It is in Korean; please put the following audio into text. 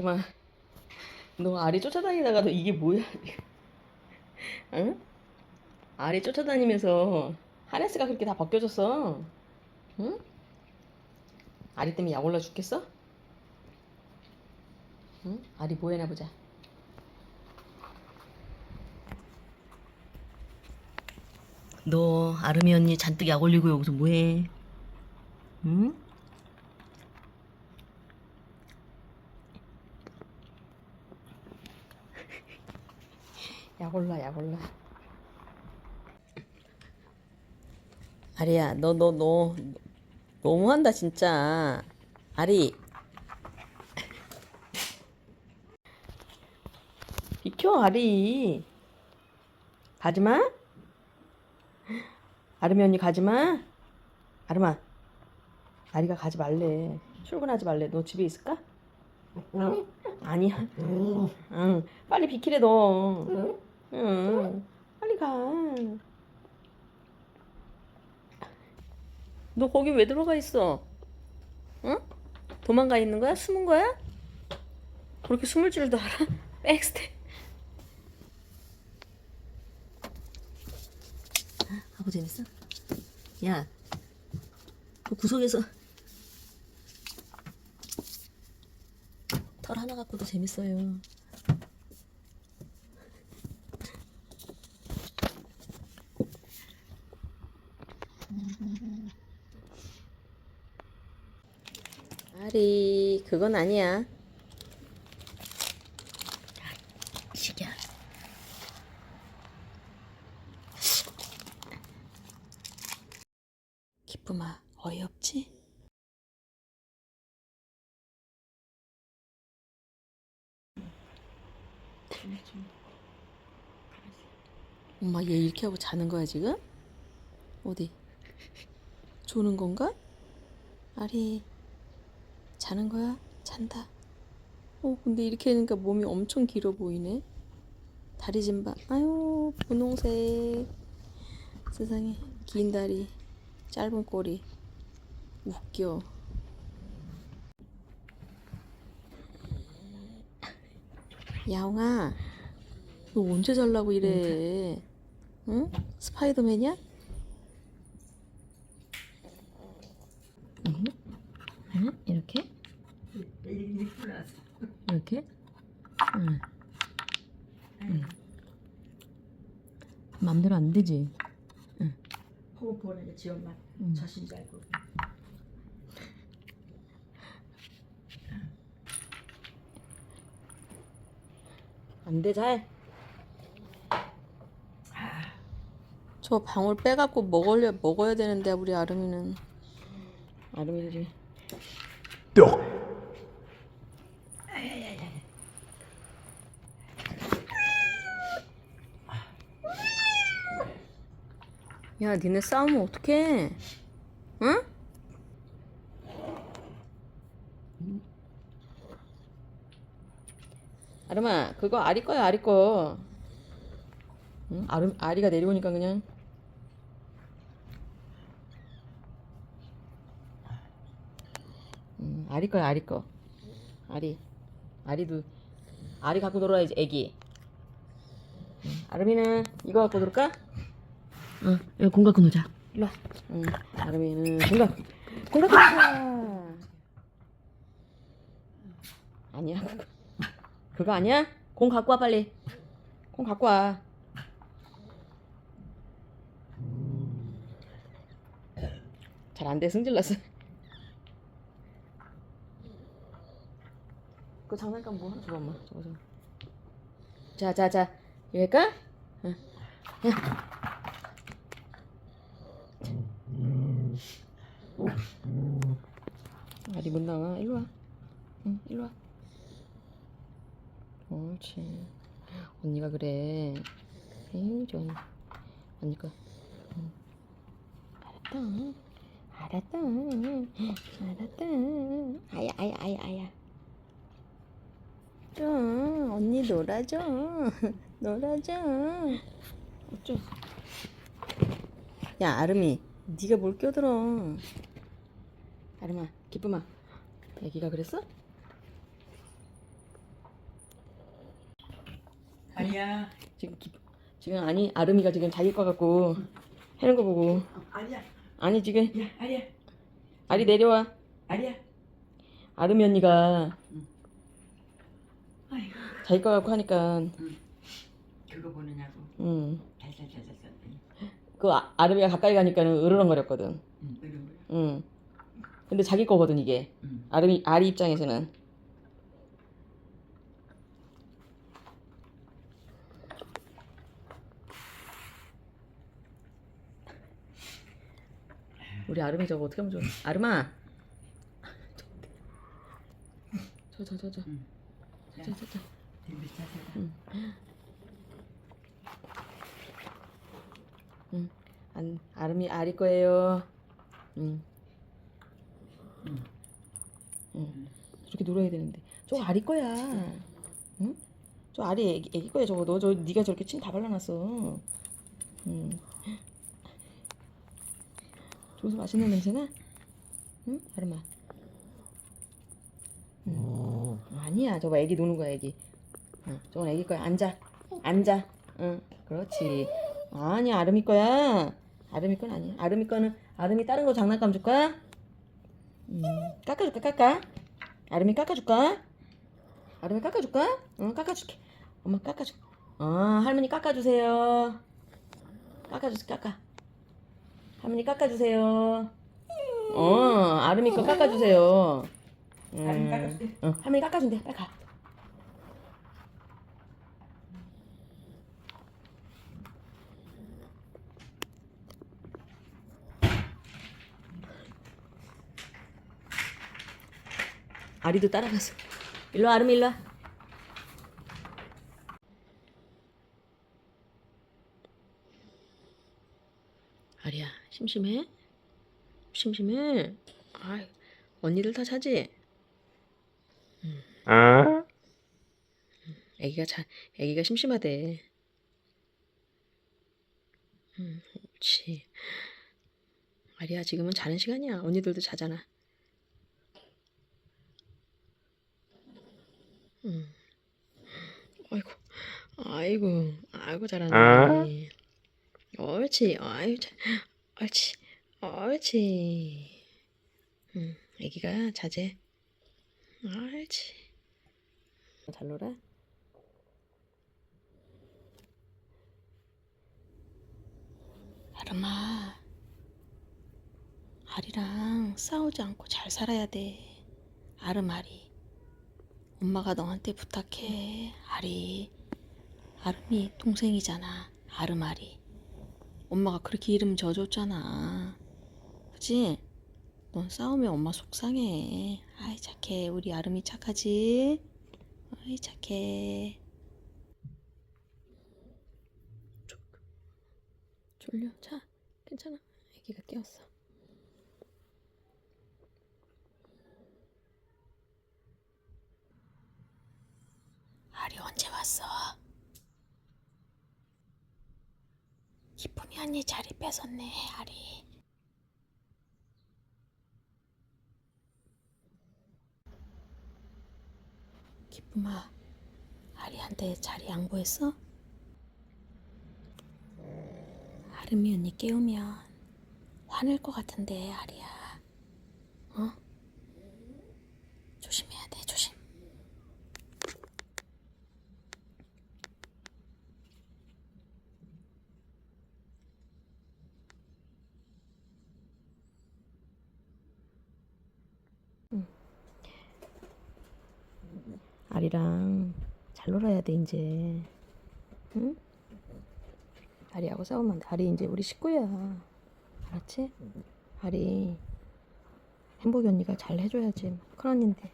정말 너 아리 쫓아다니다가 너 이게 뭐야? 응? 아리 쫓아다니면서 하네스가 그렇게 다 벗겨졌어. 응? 아리 때문에 약 올라 죽겠어? 응? 아리 뭐 해나 보자. 너 아름이 언니 잔뜩 약 올리고 여기서 뭐해? 응? 올라. 아리야 너 너 너 너무한다 진짜. 아리. 비켜 아리. 가지마. 아름이 언니 가지마. 아름아. 아리가 가지 말래. 출근하지 말래. 너 집에 있을까? 응. 아니야. 응. 빨리 비키래 너. 응. 빨리 가. 너 거기 왜 들어가 있어? 응? 도망가 있는 거야? 숨은 거야? 그렇게 숨을 줄도 알아? 백스텝. 하고 재밌어? 야, 그 구석에서 털 하나 갖고도 재밌어요. 아리, 그건 아니야. 시기야. 기쁨아, 어이없지? 엄마 얘 이렇게 하고 자는 거야 지금? 어디? 조는 건가? 아리 자는 거야? 잔다. 어 근데 이렇게 하니까 몸이 엄청 길어 보이네. 다리 좀 봐. 아유 분홍색. 세상에 긴 다리, 짧은 꼬리. 웃겨. 야옹아, 너 언제 잘라고 이래? 응? 스파이더맨이야? 응? 응? 이렇게? 이렇게? 응. 응. 맘대로 안 되지? 호흡 보내는 지 엄마 응. 자신 잘 알고 안 돼, 잘. 저 방울 빼갖고 먹으려, 먹어야 되는데, 우리 아름이는. 아름이들이. 뚝 야, 니네 싸우면 어떡해? 응? 아름아, 그거 아리 거야, 아리 거. 응? 아름, 아리가 내려오니까 그냥. 응, 아리 거야, 아리 거. 아리. 아리도, 아리 갖고 놀아야지, 애기. 응, 아름이는 이거 갖고 놀까? 응, 이거 공 갖고 놀자. 일로 와. 응, 아름이는 공 갖고, 공 갖고 놀자. 아니야, 그거. 그거 아니야? 공 갖고 와, 빨리. 공 갖고 와. 잘 안 돼, 승질났어. 그 장난감 뭐 하나 줘봐, 엄마. 저거, 저거. 자, 자, 자. 이거 할까? 응. 아리 못 나와. 일로 와. 응, 일로 와. 옳지. 언니가 그래. 에이, 좋아. 언니가. 응. 알았다. 알았다. 알았다. 아야, 아야, 아야, 아야. 좀, 언니 놀아줘. 놀아줘. 어쩌. 야, 아름이. 네가 뭘 껴들어. 아름아, 기쁨아. 애기가 그랬어? 아니야. 지금 기, 지금 아니 아름이가 지금 자기 거 갖고 해는 거 보고 아니야. 아니 지금 야, 아니야. 아리 내려와 아니야. 아름이 언니가 아이고. 자기 거 갖고 하니까 그거 보느냐고. 음. 잘잘잘잘. 그 아, 아름이가 가까이 가니까는 으르렁거렸거든 응, 이런 거야. 음. 근데 자기 거거든 이게 응. 아름이 아리 입장에서는 우리 아름이 저거 어떻게 하면 좋아 아름아 저 저 저저 응. 자, 저, 저, 저. 덤비 자세가. 응. 응. 안, 아름이 아리 거예요. 응. 응. 응. 저렇게 놀아야 되는데. 저거 아리 거야. 응? 저 아리 애기, 애기 거야 저거. 너 저 네가 저렇게 침 다 발라놨어. 응. 저기서 맛있는 냄새나? 응? 아름아. 응. 아니야. 저거 애기 노는 거야 애기. 응. 저건 애기 거야. 앉아. 앉아. 응. 그렇지. 아니야 아름이 거야. 아름이 건 아니야. 아름이 거는 아름이 다른 거 장난감 줄 거야? 음, 깎아줄까 깎아? 아름이 깎아줄까? 아름이 깎아줄까? 응 깎아줄게. 엄마 깎아줘. 어 할머니 깎아주세요. 깎아주세요 깎아. 할머니 깎아주세요. 어 아름이 거 깎아주세요. 음, 아름이. 응 할머니 깎아준대. 빨리 가. 아리도 따라가서 일로 와, 아름이 일로 와. 아리야 심심해? 심심해? 아 언니들 다 자지? 어? 애기가 자 애기가 심심하대. 음, 그렇지. 아리야 지금은 자는 시간이야. 언니들도 자잖아. 음. 아이고, 아이고, 아이고 잘하네. 옳지, 아유, 잘, 옳지, 옳지. 음, 애기가 자제. 옳지. 잘 놀아. 아름아, 아리랑 싸우지 않고 잘 살아야 돼. 아름 아리. 엄마가 너한테 부탁해. 아리. 아름이 동생이잖아. 아름 아리. 엄마가 그렇게 이름 져줬잖아. 그치? 넌 싸우면 엄마 속상해. 아이 착해. 우리 아름이 착하지? 아이 착해. 졸려. 자, 괜찮아. 아기가 깨웠어. 아리 언제 왔어? 언니 자리 뺏었네, 아리. 기쁨아, 아리한테 자리 양보했어? 아름이 언니 깨우면 화낼 것 같은데, 아리야. 어? 조심해야 돼, 조심. 아리랑 잘 놀아야 돼 이제 응? 아리하고 싸우면 안 돼. 아리 이제 우리 식구야 알았지? 아리 행복이 언니가 잘 해줘야지 큰언니인데